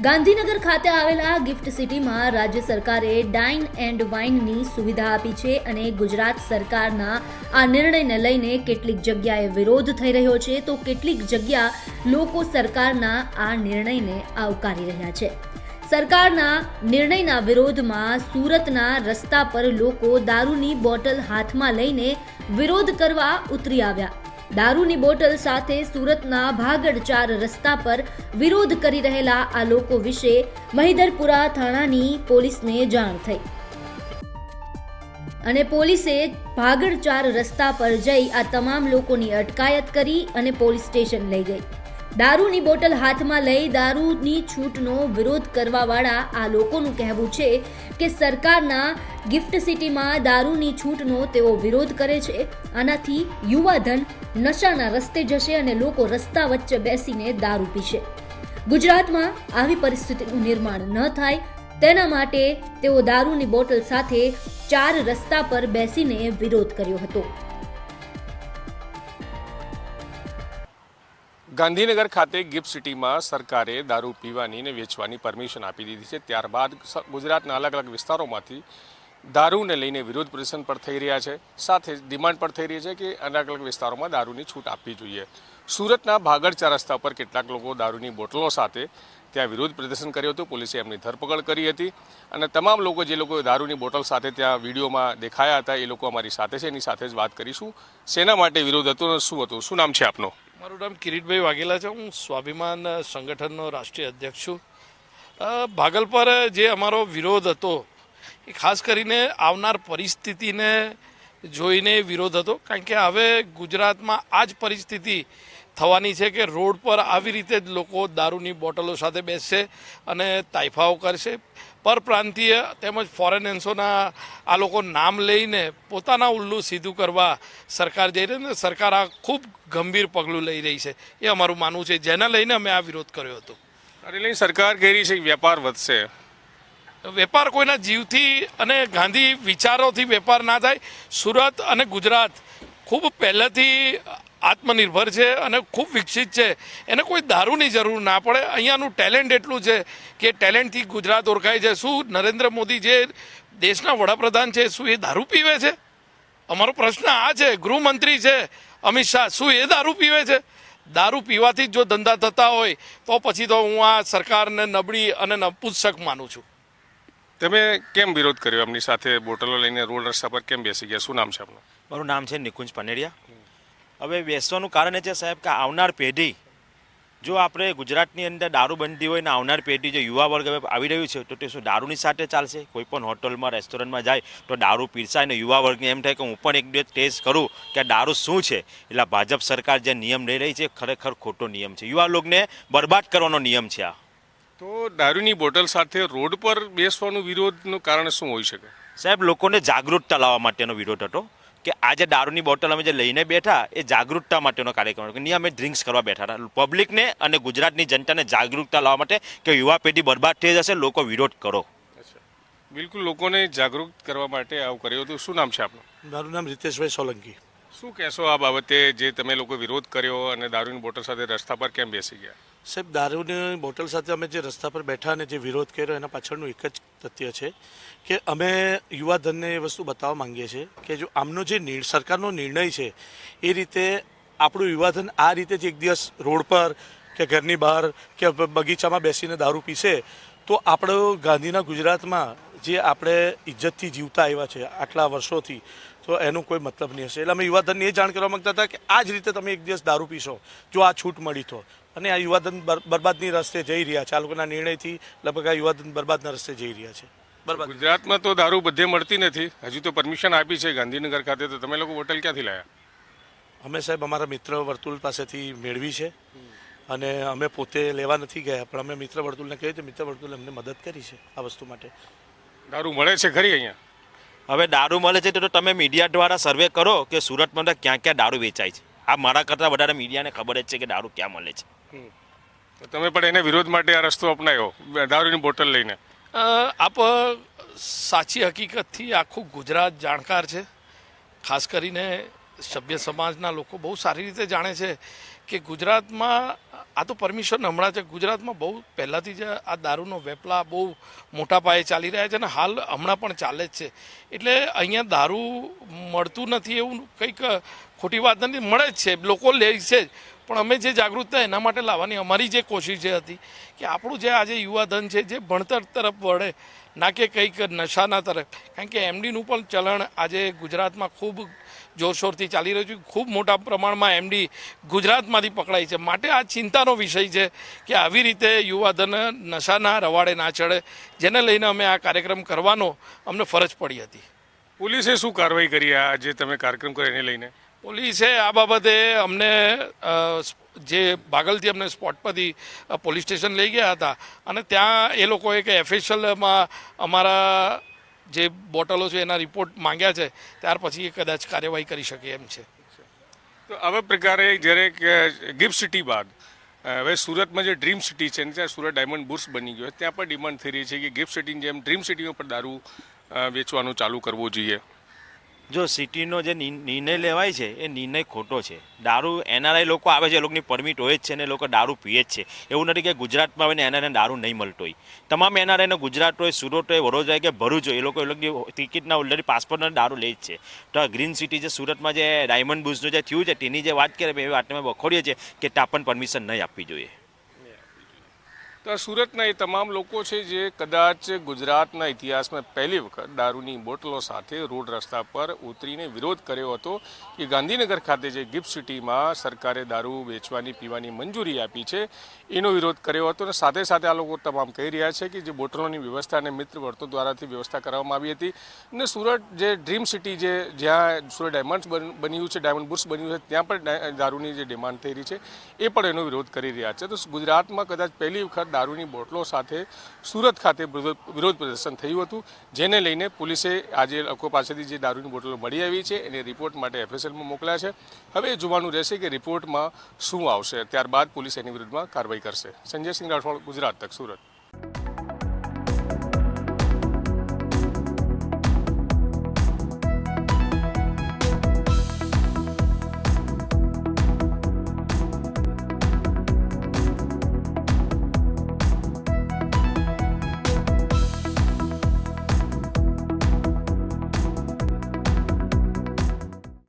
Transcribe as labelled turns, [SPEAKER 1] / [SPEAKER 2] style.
[SPEAKER 1] ગાંધીનગર ખાતે આવેલા ગિફ્ટ સિટીમાં રાજ્ય સરકારે ડાઇન એન્ડ વાઇનની સુવિધા આપી છે અને ગુજરાત સરકારના આ નિર્ણયને લઈને કેટલીક જગ્યાએ વિરોધ થઈ રહ્યો છે, તો કેટલીક જગ્યા લોકો સરકારના આ નિર્ણયને આવકારી રહ્યા છે. સરકારના નિર્ણયના વિરોધમાં સુરતના રસ્તા પર લોકો દારૂની બોટલ હાથમાં લઈને વિરોધ કરવા ઉતરી આવ્યા. દારૂની બોટલ સાથે સુરતના ભાગડ ચાર રસ્તા પર વિરોધ કરી રહેલા આ લોકો વિશે મહિધરપુરા થાણાની પોલીસને જાણ થઈ. અને પોલીસે ભાગડ ચાર રસ્તા પર જઈ આ તમામ લોકોની અટકાયત કરી અને પોલીસ સ્ટેશન લઈ ગઈ. દારૂની બોટલ હાથમાં લઈ દારૂની છૂટનો વિરોધ કરવાવાળા આ લોકોનું કહેવું છે કે સરકારના ગિફ્ટ સિટીમાં દારૂની છૂટનો તેઓ વિરોધ કરે છે. આનાથી યુવાધન નશાના રસ્તે જશે અને લોકો રસ્તા વચ્ચે બેસીને દારૂ પીશે. ગુજરાતમાં આવી પરિસ્થિતિનું નિર્માણ ન થાય તેના માટે તેઓ દારૂની બોટલ સાથે ચાર રસ્તા પર બેસીને વિરોધ કર્યો હતો.
[SPEAKER 2] ગાંધીનગર ખાતે ગિફ્ટ સિટીમાં સરકારે દારૂ પીવાની અને વેચવાની પરમિશન આપી દીધી છે. ત્યારબાદ ગુજરાતના અલગ અલગ વિસ્તારોમાંથી દારૂને લઈને વિરોધ પ્રદર્શન પણ થઈ રહ્યા છે. સાથે ડિમાન્ડ પણ થઈ રહી છે કે અલગ અલગ વિસ્તારોમાં દારૂની છૂટ આપવી જોઈએ. સુરતના ભાગડ ચાર રસ્તા પર કેટલાક લોકો દારૂની બોટલો સાથે ત્યાં વિરોધ પ્રદર્શન કર્યું હતું. પોલીસે એમની ધરપકડ કરી હતી અને તમામ લોકો જે લોકો દારૂની બોટલ સાથે ત્યાં વિડીયોમાં દેખાયા હતા, એ લોકો અમારી સાથે છે. એની સાથે જ વાત કરીશું. શેના માટે વિરોધ હતો શું હતું? શું નામ છે આપનું?
[SPEAKER 3] મારું નામ કિરીટભાઈ વાઘેલા છે. હું સ્વાભિમાન સંગઠનનો રાષ્ટ્રીય અધ્યક્ષ છું. ભાગલપર જે અમારો વિરોધ હતો એ ખાસ કરીને આવનાર પરિસ્થિતિને જોઈને વિરોધ હતો. કારણ કે હવે ગુજરાતમાં આ જ પરિસ્થિતિ થવાની છે કે રોડ પર આવી રીતે જ લોકો દારૂની બોટલો સાથે બેસશે અને તાઇફાઓ કરશે. પરપ્રાંતીય તેમજ ફોરેન એન્સોના આ લોકો નામ લઈને પોતાના ઉલ્લુ સીધું કરવા સરકાર જઈ રહી સરકાર આ ખૂબ ગંભીર પગલું લઈ રહી છે. એ અમારું માનવું છે. જેના લઈને અમે આ વિરોધ કર્યો હતો.
[SPEAKER 2] લઈને સરકાર કહી રહી છે કે વેપાર વધશે.
[SPEAKER 3] વેપાર કોઈના જીવથી અને ગાંધી વિચારોથી વેપાર ના થાય. સુરત અને ગુજરાત ખૂબ પહેલેથી આત્મનિર્ભર છે અને ખૂબ વિકસિત છે. એને કોઈ દારૂની જરૂર ના પડે. અહીંયાનું ટેલેન્ટ એટલું છે કે ટેલેન્ટથી ગુજરાત ઓળખાય છે. શું નરેન્દ્ર મોદી જે દેશના વડાપ્રધાન છે, શું એ દારૂ પીવે છે? અમારો પ્રશ્ન આ છે. ગૃહમંત્રી છે અમિત શાહ, શું એ દારૂ પીવે છે? દારૂ પીવાથી જ ધંધા થતા હોય, તો પછી તો હું આ સરકારને નબળી અને નપુંસક માનું છું.
[SPEAKER 2] તમે કેમ વિરોધ કર્યો એમની સાથે બોટલો લઈને રોડ રસ્તા પર કેમ બેસી ગયા? શું નામ છે આપનું
[SPEAKER 4] મારું નામ છે નિકુંજ પનેડિયા હવે બેસવાનું કારણ એ છે સાહેબ કે આવનાર પેઢી, જો આપણે ગુજરાતની અંદર દારૂબંધી હોય ને આવનાર પેઢી જે યુવા વર્ગ હવે આવી રહ્યું છે, તો તે શું દારૂની સાથે ચાલશે? કોઈ પણ હોટલમાં, રેસ્ટોરન્ટમાં જાય તો દારૂ પીરસાય ને યુવા વર્ગને એમ થાય કે હું પણ એક બે ટેસ્ટ કરું કે દારૂ શું છે? એટલે ભાજપ સરકાર જે નિયમ લઈ રહી છે ખરેખર ખોટો નિયમ છે. યુવા લોકોને બરબાદ કરવાનો નિયમ છે આ.
[SPEAKER 2] તો દારૂની બોટલ સાથે રોડ પર બેસવાનું વિરોધનું કારણ શું હોઈ શકે?
[SPEAKER 4] સાહેબ લોકોને જાગૃતતા લાવવા માટેનો વિરોધ હતો કે આજે દારૂની બોટલ અમે જે લઈને બેઠા એ જાગૃતતા માટેનો કાર્યક્રમ હતો. કે નહીં અમે ડ્રિંક્સ કરવા બેઠા હતા. પબ્લિકને અને ગુજરાતની જનતાને જાગૃતતા લાવવા માટે કે યુવા પેઢી બરબાદ થઈ જશે લોકો વિરોધ કરો.
[SPEAKER 2] બિલકુલ લોકોને જાગૃત કરવા માટે આવું કર્યું હતું. શું નામ છે આપનું?
[SPEAKER 5] મારું નામ રીતેશભાઈ સોલંકી.
[SPEAKER 2] શું કહેશો આ બાબતે? જે તમે લોકો વિરોધ કર્યો અને દારૂની બોટલ સાથે રસ્તા પર કેમ બેસી ગયા?
[SPEAKER 5] સાહેબ, દારૂની બોટલ સાથે અમે જે રસ્તા પર બેઠા અને જે વિરોધ કર્યો, એના પાછળનું એક જ તથ્ય છે કે અમે યુવાધનને એ વસ્તુ બતાવવા માંગીએ છીએ કે જો આમનો જે સરકારનો નિર્ણય છે, એ રીતે આપણું યુવાધન આ રીતે જ એક દિવસ રોડ પર કે ઘરની બહાર કે બગીચામાં બેસીને દારૂ પીશે, તો આપણો ગાંધીના ગુજરાતમાં જે આપણે ઇજ્જતથી જીવતા આવ્યા છે આટલા વર્ષોથી તો એનો કોઈ મતલબ નહીં હશે. એટલે અમે યુવાધનને એ જાણ કરવા માંગતા હતા કે આ જ રીતે તમે એક દિવસ દારૂ પીશો જો આ છૂટ મળી તો. અને આ યુવાધન બરબાદની રસ્તે જઈ રહ્યા છે. આ લોકોના નિર્ણયથી લગભગ આ યુવાધન બરબાદના રસ્તે જઈ રહ્યા છે. બરબાદ.
[SPEAKER 2] ગુજરાતમાં તો દારૂ બધે મળતી નથી. હજુ તો પરમિશન આપી છે ગાંધીનગર ખાતે. તો તમે લોકો હોટલ ક્યાંથી લાયા?
[SPEAKER 5] અમે સાહેબ અમારા મિત્ર વર્તુળ પાસેથી મેળવી છે. અને અમે પોતે લેવા નથી ગયા પણ અમે મિત્ર વર્તુળને કહ્યું મિત્ર વર્તુળે અમને મદદ કરી છે આ વસ્તુ માટે.
[SPEAKER 2] દારૂ મળે છે ખરી અહીંયા?
[SPEAKER 4] હવે દારૂ મળે છે તો તમે મીડિયા દ્વારા સર્વે કરો કે સુરતમાં તો ક્યાં ક્યાં દારૂ વેચાય છે. આ મારા કરતાં વધારે મીડિયાને ખબર જ છે કે દારૂ ક્યાં મળે છે.
[SPEAKER 2] તો તમે પણ એને વિરોધ માટે આ રસ્તો અપનાવ્યો દારૂની બોટલ લઈને.
[SPEAKER 3] આપ સાચી હકીકતથી આખું ગુજરાત જાણકાર છે. ખાસ કરીને સભ્ય સમાજના લોકો બહુ સારી રીતે જાણે છે કે ગુજરાતમાં, આ તો પરમિશન હમણાં છે ગુજરાતમાં બહુ પહેલાંથી જ આ દારૂનો વેપલા બહુ મોટા પાયે ચાલી રહ્યા છે અને હાલ હમણાં પણ ચાલે જ છે. એટલે અહીંયા દારૂ મળતું નથી એવું કંઈક ખોટી વાત નથી, મળે જ છે, લોકો લે છે જ. પણ અમે જે જાગૃતતા એના માટે લાવવાની અમારી જે કોશિશ જે હતી કે આપણું જે આજે યુવાધન છે, જે ભણતર તરફ વળે, ના કે કંઈક નશાના તરફ. કારણ કે એમડીનું પણ ચલણ આજે ગુજરાતમાં ખૂબ જોરશોરથી ચાલી રહ્યું છે. ખૂબ મોટા પ્રમાણમાં એમડી ગુજરાતમાંથી પકડાય છે. માટે આ ચિંતાનો વિષય છે કે આવી રીતે યુવાધન નશાના રવાડે ના ચડે જેને લઈને અમે આ કાર્યક્રમ કરવાનો અમને ફરજ પડી હતી.
[SPEAKER 2] પોલીસે શું કાર્યવાહી કરી આ જે તમે કાર્યક્રમ કર્યો એને લઈને?
[SPEAKER 3] પોલીસે આ બાબતે અમને જે બાગલથી અમને સ્પોટ પરથી પોલીસ સ્ટેશન લઈ ગયા હતા. અને ત્યાં એ લોકોએ કે એફિશિયલમાં અમારા જે બોટલો છે એના રિપોર્ટ માંગ્યા છે, ત્યાર પછી એ કદાચ કાર્યવાહી કરી શકે એમ છે.
[SPEAKER 2] તો આવા પ્રકારે જ્યારે ગિફ્ટ સિટી બાદ હવે સુરતમાં જે ડ્રીમ સિટી છે ત્યાં સુરત ડાયમંડ બુર્સ બની ગયો, ત્યાં પણ ડિમાન્ડ થઈ રહી છે કે ગિફ્ટ સિટીની જેમ ડ્રીમ સિટીમાં પણ દારૂ વેચવાનું ચાલુ કરવું જોઈએ.
[SPEAKER 4] જો સિટીનો જે નિર્ણય લેવાય છે, એ નિર્ણય ખોટો છે. દારૂ એનઆરઆઈ લોકો આવે છે લોકોની પરમિટ હોય જ છે ને લોકો દારૂ પીએ જ છે. એવું નથી કે ગુજરાતમાં આવીને એનઆરઆઈને દારૂ નહીં મળતો હોય. તમામ એનઆરઆઈને ગુજરાત હોય, સુરત હોય, વડોદરા હોય કે ભરૂચ હોય, એ લોકો, એ લોકોની ટિકિટના ઓલરેડી પાસપોર્ટના દારૂ લે જ છે. તો આ ગ્રીન સિટી જે સુરતમાં જે ડાયમંડ બુઝનું જે થયું છે, તેની જે વાત કરે એ વાતને અમે વખોડીએ છીએ કે ત્યાં પણ પરમિશન નહીં આપવી જોઈએ.
[SPEAKER 2] તો સુરતના એ તમામ લોકો છે જે કદાચ ગુજરાતના ઇતિહાસમાં પહેલી વખત દારૂની બોટલો સાથે રોડ રસ્તા પર ઉતરીને વિરોધ કર્યો હતો કે ગાંધીનગર ખાતે જે ગિફ્ટ સિટીમાં સરકારે દારૂ વેચવાની, પીવાની મંજૂરી આપી છે, એનો વિરોધ કર્યો હતો અને સાથે સાથે આ લોકો તમામ કહી રહ્યા છે કે જે બોટલોની વ્યવસ્થા અને મિત્ર વર્તો દ્વારાથી વ્યવસ્થા કરવામાં આવી હતી. અને સુરત જે ડ્રીમ સિટી જે, જ્યાં સુરત ડાયમંડ્સ બન્યું છે, ડાયમંડ બુર્સ બન્યું છે, ત્યાં પણ દારૂની જે ડિમાન્ડ થઈ રહી છે, એ પણ એનો વિરોધ કરી રહ્યા છે. તો ગુજરાતમાં કદાચ પહેલી વખત દારૂની બોટલો સાથે સુરત ખાતે વિરોધ પ્રદર્શન થયું હતું, જેને લઈને પોલીસે આજે લોકો પાસેથી જે દારૂની બોટલો મળી આવી છે, એને રિપોર્ટ માટે એફએસએલમાં મોકલ્યા છે. હવે જોવાનું રહેશે કે રિપોર્ટમાં શું આવશે, ત્યારબાદ પોલીસ એની વિરુદ્ધમાં કાર્યવાહી કરશે. સંજય સિંહ રાઠોડ, ગુજરાત તક, સુરત.